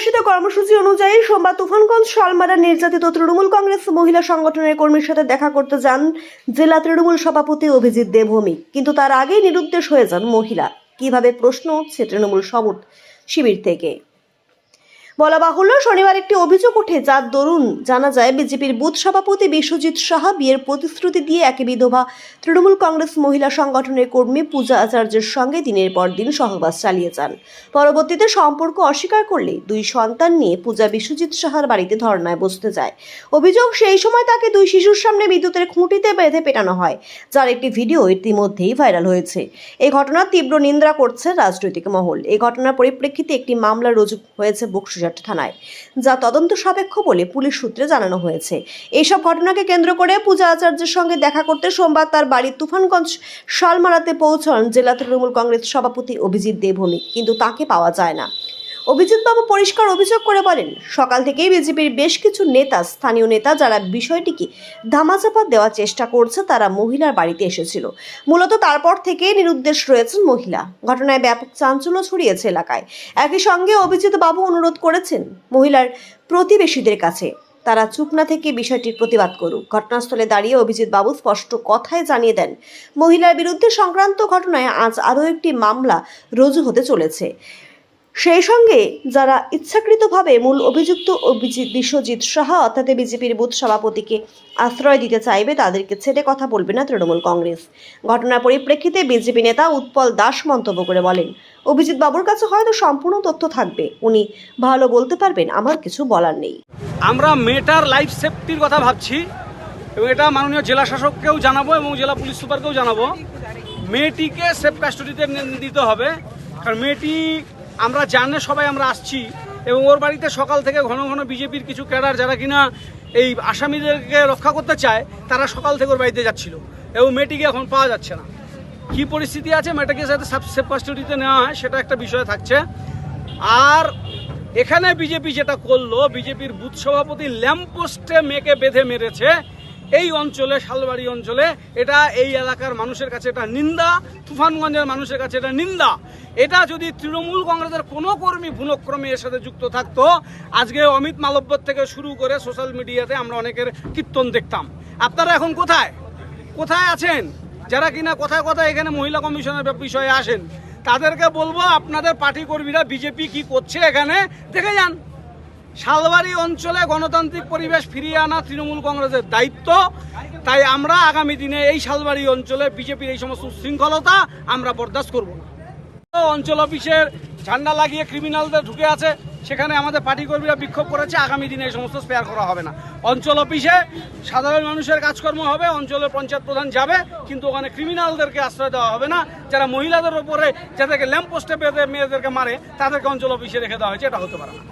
ঘোষিত কর্মসূচি অনুযায়ী সোমবার তুফানগঞ্জ, শালমারা, নির্যাতিত তৃণমূল কংগ্রেস মহিলা সংগঠনের কর্মীর সাথে দেখা করতে যান জেলা তৃণমূল সভাপতি অভিজিৎ দেবভূমি। কিন্তু তার আগেই নিরুদ্দেশ হয়ে যান মহিলা। কীভাবে প্রশ্ন উঠছে তৃণমূল সবুজ শিবির থেকে। বলা বাহুল্য, শনিবার একটি অভিযোগ ওঠে যার দরুন জানা যায়, বিজেপির বুথ সভাপতি বিশ্বজিৎ সাহা বিয়ের প্রতিশ্রুতি দিয়ে একে বিধবা তৃণমূল কংগ্রেস মহিলা সংগঠনের কর্মী পূজা আচার্যের সঙ্গে দিনের পর দিন সহবাস চালিয়ে যান। পরবর্তীতে সম্পর্ক অস্বীকার করলে দুই সন্তান নিয়ে পূজা বিশ্বজিৎ সাহার বাড়িতে ধর্নায় বসতে যায়। অভিযোগ সেই সময় তাকে দুই শিশুর সামনে বিদ্যুতের খুঁটিতে বেঁধে পেটানো হয়, যার একটি ভিডিও ইতিমধ্যেই ভাইরাল হয়েছে। এই ঘটনার তীব্র নিন্দা করছে রাজনৈতিক মহল। এই ঘটনার পরিপ্রেক্ষিতে একটি মামলা রুজু হয়েছে বক্সিরহাট থানায়, যা তদন্ত সাপেক্ষ বলে পুলিশ সূত্রে জানানো হয়েছে। এইসব ঘটনাকে কেন্দ্র করে পূজা আচার্যের সঙ্গে দেখা করতে সোমবার তার বাড়ি তুফানগঞ্জ শালমারাতে পৌঁছন জেলা তৃণমূল কংগ্রেস সভাপতি অভিজিৎ দেবভূমি, কিন্তু তাকে পাওয়া যায় না। অভিজিৎ বাবু পরিষ্কার অভিযোগ করে বলেন, সকাল থেকেই বিজেপির বেশ কিছু নেতা, স্থানীয় নেতা যারা বিষয়টিকে ধামাচাপা দেওয়ার চেষ্টা করছে, তারা মহিলার বাড়িতে এসেছিল। মূলত তারপর থেকে নিরুদ্দেশ রয়েছেন মহিলা। ঘটনায় ব্যাপক চাঞ্চল্য ছড়িয়েছে এলাকায়। একই সঙ্গে অভিজিৎ বাবু অনুরোধ করেছেন মহিলার প্রতিবেশীদের কাছে। তারা চুপ না থেকে বিষয়টির প্রতিবাদ করুক। ঘটনাস্থলে দাঁড়িয়ে অভিজিৎ বাবু স্পষ্ট কথায় জানিয়ে দেন, মহিলার বিরুদ্ধে সংক্রান্ত ঘটনায় আজ আরও একটি মামলা রুজু হতে চলেছে। সেই সঙ্গে যারা ইচ্ছাকৃতভাবে মূল অভিযুক্ত বিশ্বজিৎ সাহা অর্থাৎ বিজেপির বুথ সভাপতিকে আশ্রয় দিতে চাইবে, তাদেরকে ছেড়ে কথা বলবে না তৃণমূল কংগ্রেস। ঘটনার পরিপ্রেক্ষিতে বিজেপি নেতা উৎপল দাস মন্তব্য করে বলেন, অভিজিৎ বাবুর কাছে হয়তো সম্পূর্ণ তথ্য থাকবে। উনি ভালো বলতে পারবেন, আমার কিছু বলার নেই। আমরা মেয়েটার লাইফ সেফটির কথা ভাবছি এবং এটা মাননীয় জেলা শাসককেও জানাব এবং জেলা পুলিশ সুপারকেও জানাব। মেয়েটিকে সেফ কাস্টডিতে দিতে হবে। কারণ মেয়েটি আমরা জানে সবাই আমরা আসছি এবং ওর বাড়িতে সকাল থেকে ঘন ঘন বিজেপির কিছু ক্যাডার যারা কিনা এই আসামিদেরকে রক্ষা করতে চায়, তারা সকাল থেকে ওর বাড়িতে যাচ্ছিল এবং মেয়েটিকে এখন পাওয়া যাচ্ছে না। কি পরিস্থিতি আছে? মেয়েটাকে যাতে সেফ কাস্টডিতে নেওয়া হয়, সেটা একটা বিষয় থাকছে। আর এখানে বিজেপি যেটা করল, বিজেপির বুথ সভাপতি ল্যাম্পপোস্টে মেয়েকে বেঁধে মেরেছে। এই অঞ্চলে, শালবাড়ি অঞ্চলে এটা এই এলাকার মানুষের কাছে এটা নিন্দা, তুফানগঞ্জের মানুষের কাছে এটা নিন্দা। এটা যদি তৃণমূল কংগ্রেসের কোনো কর্মী ভুলক্রমে এর সাথে যুক্ত থাকতো, আজকে অমিত মালব্য থেকে শুরু করে সোশ্যাল মিডিয়াতে আমরা অনেকের কীর্তন দেখতাম। আপনারা এখন কোথায়? কোথায় আছেন? যারা কিনা কোথায় কোথায় এখানে মহিলা কমিশনের বিষয়ে আসেন, তাদেরকে বলব আপনাদের পার্টি কর্মীরা বিজেপি কি করছে এখানে, দেখে যান। শালবাড়ি অঞ্চলে গণতান্ত্রিক পরিবেশ ফিরিয়ে আনা তৃণমূল কংগ্রেসের দায়িত্ব। তাই আমরা আগামী দিনে এই শালবাড়ি অঞ্চলে বিজেপির এই সমস্ত শৃঙ্খলতা আমরা বরদাস্ত করব অঞ্চল অফিসের ঝান্ডা লাগিয়ে ক্রিমিনালদের ঢুকে আছে, সেখানে আমাদের পার্টি কর্মীরা বিক্ষোভ করেছে, আগামী দিনে এই সমস্ত স্পেয়ার করা হবে না। অঞ্চল অফিসে সাধারণ মানুষের কাজকর্ম হবে অঞ্চলের পঞ্চায়েত প্রধান যাবে, কিন্তু ওখানে ক্রিমিনালদেরকে আশ্রয় দেওয়া হবে না। যারা মহিলাদের ওপরে, যাদেরকে ল্যাম্প পোস্টে বেঁধে মেয়েদেরকে মারে, তাদেরকে অঞ্চল অফিসে রেখে দেওয়া হয়েছে, এটা হতে পারে না।